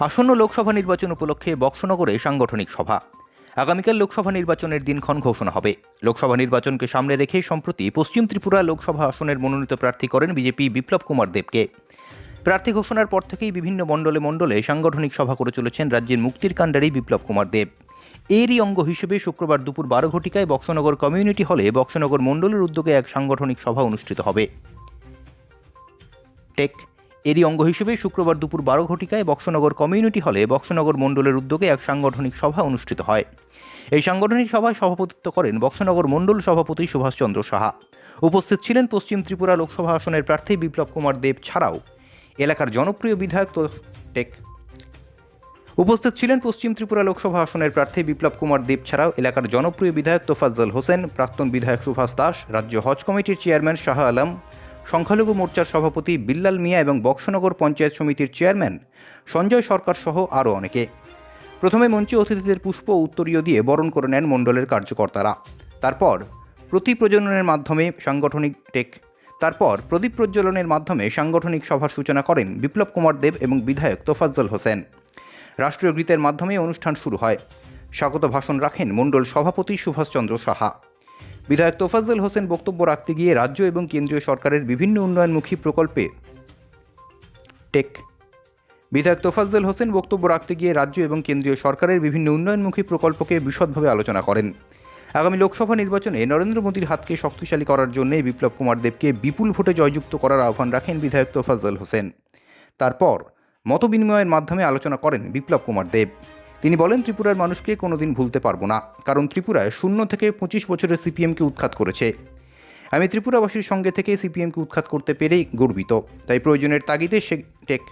আসন্ন লোকসভা নির্বাচন উপলক্ষে বক্সনগরে সাংগঠনিক সভা। আগামীকাল লোকসভা নির্বাচনের দিনক্ষণ ঘোষণা হবে। লোকসভা নির্বাচনকে সামনে রেখে সম্প্রতি পশ্চিম ত্রিপুরা লোকসভা আসনের মনোনীত প্রার্থী করেন বিজেপি বিপ্লব কুমার দেবকে। প্রার্থী ঘোষণার পর থেকেই বিভিন্ন মণ্ডলে মণ্ডলে সাংগঠনিক সভা করে চলেছেন রাজ্যের মুক্তির কাণ্ডারি বিপ্লব কুমার দেব। এরই অঙ্গ হিসেবে শুক্রবার দুপুর বারো ঘটিকায় বক্সনগর কমিউনিটি হলে বক্সনগর মণ্ডলের উদ্যোগে এক সাংগঠনিক সভা অনুষ্ঠিত হবে। টেক এরই অঙ্গ হিসেবে শুক্রবার দুপুর বারো ঘটিকায় বক্সনগর কমিউনিটি হলে বক্সনগর মণ্ডলের উদ্যোগে এক সাংগঠনিক সভা অনুষ্ঠিত হয়। এই সাংগঠনিক সভায় সভাপতিত্ব করেন বক্সনগর মণ্ডল সভাপতি সুভাষচন্দ্র সাহা। উপস্থিত ছিলেন পশ্চিম ত্রিপুরা লোকসভা আসনের প্রার্থী বিপ্লব কুমার দেব ছাড়াও এলাকার জনপ্রিয় বিধায়ক টেক। উপস্থিত ছিলেন পশ্চিম ত্রিপুরা লোকসভা আসনের প্রার্থী বিপ্লব কুমার দেব ছাড়াও এলাকার জনপ্রিয় বিধায়ক তোফাজ্জল হোসেন, প্রাক্তন বিধায়ক সুভাষ দাস, রাজ্য হজ কমিটির চেয়ারম্যান শাহ আলম সংখ্যালঘু মোর্চার সভাপতি বিল্লাল মিয়া এবং বক্সনগর পঞ্চায়েত সমিতির চেয়ারম্যান সঞ্জয় সরকার সহ আরও অনেকে। প্রথমে মঞ্চে অতিথিদের পুষ্প উত্তরীয় দিয়ে বরণ করে নেন মণ্ডলের কার্যকর্তারা। তারপর প্রতি প্রজননের মাধ্যমে সাংগঠনিক টেক, তারপর প্রদীপ প্রজ্বলনের মাধ্যমে সাংগঠনিক সভার সূচনা করেন বিপ্লব কুমার দেব এবং বিধায়ক তোফাজ্জল হোসেন। রাষ্ট্রীয় গীতের মাধ্যমে অনুষ্ঠান শুরু হয়। স্বাগত ভাষণ রাখেন মণ্ডল সভাপতি সুভাষচন্দ্র সাহা। বিধায়ক তোফাজ্জল হোসেন বক্তব্য রাখতে গিয়ে রাজ্য এবং কেন্দ্রীয় সরকারের বিভিন্ন উন্নয়নমুখী প্রকল্পে টেক। বিধায়ক তোফাজ্জল হোসেন বক্তব্য রাখতে গিয়ে রাজ্য এবং কেন্দ্রীয় সরকারের বিভিন্ন উন্নয়নমুখী প্রকল্পকে বিশদভাবে আলোচনা করেন। আগামী লোকসভা নির্বাচনে নরেন্দ্র মোদীর হাতকে শক্তিশালী করার জন্য বিপ্লব কুমার দেবকে বিপুল ভোটে জয়যুক্ত করার আহ্বান রাখেন বিধায়ক তোফাজ্জল হোসেন। তারপর মতবিনিময়ের মাধ্যমে আলোচনা করেন বিপ্লব কুমার দেব। তিনি বলেন, ত্রিপুরার মানুষকে কোনোদিন ভুলতে পারব না, কারণ ত্রিপুরায় শূন্য থেকে পঁচিশ বছরের সিপিএমকে উৎখাত করেছে। আমি ত্রিপুরাবাসীর সঙ্গে থেকে সিপিএমকে উৎখাত করতে পেরেই গর্বিত। তাই প্রয়োজনের তাগিদে সে টেক,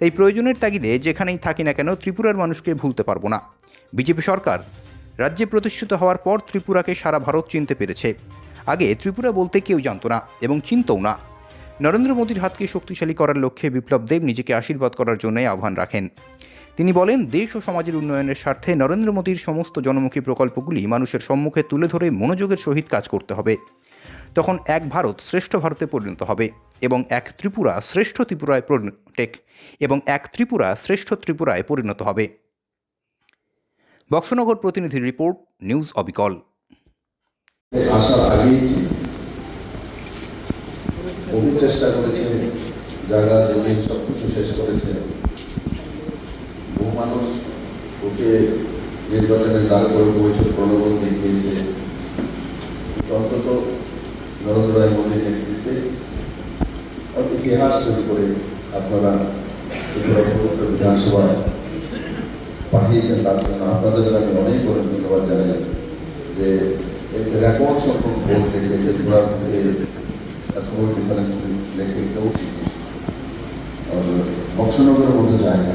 তাই প্রয়োজনের তাগিদে যেখানেই থাকি না কেন ত্রিপুরার মানুষকে ভুলতে পারব না। বিজেপি সরকার রাজ্যে প্রতিষ্ঠিত হওয়ার পর ত্রিপুরাকে সারা ভারত চিনতে পেরেছে। আগে ত্রিপুরা বলতে কেউ জানত না এবং চিনতও না। নরেন্দ্র মোদীর হাতকে শক্তিশালী করার লক্ষ্যে বিপ্লব দেব নিজেকে আশীর্বাদ করার জন্যই আহ্বান রাখেন। তিনি বলেন, দেশ ও সমাজের উন্নয়নের স্বার্থে নরেন্দ্র মোদীর সমস্ত জনমুখী প্রকল্পগুলি মানুষের সম্মুখে তুলে ধরে মনোযোগের সহিত কাজ করতে হবে। তখন এক ভারত শ্রেষ্ঠ ভারতে পরিণত হবে এবং এক ত্রিপুরা শ্রেষ্ঠ ত্রিপুরায় টেক এবং এক ত্রিপুরা শ্রেষ্ঠ ত্রিপুরায় পরিণত হবে। বক্সনগর প্রতিনিধির রিপোর্ট, নিউজ অবিকল। চেষ্টা জায়গা, জমি সব কিছু শেষ বহু মানুষ, ওকে নির্বাচনের দ্বার করে বসে প্রলোভন দেখিয়েছে। অন্তত নরেন্দ্র রায় মোদীর নেতৃত্বে ইতিহাস তৈরি করে আপনারা বিধানসভায় পাঠিয়েছেন তার জন্য। আপনাদের আমি অনেক অনেক ধন্যবাদ জানাই যে একটা রেকর্ড সংখ্যক ভোট দেখে ত্রিপুরার মধ্যে এত বড় ডিফারেন্স দেখে কেউ বক্সনগরের মধ্যে যায় না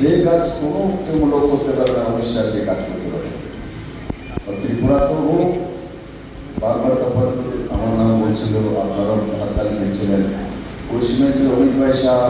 যে কাজ কোনো কেউ লোক করতে পারবে না শাহ সেই কাজ করতে পারবে। ত্রিপুরা তো হোক, বারবার তখন আমার নাম বলছিল আপনারা হাততালি দিচ্ছিলেন। পশ্চিমে যে অমিত ভাই শাহ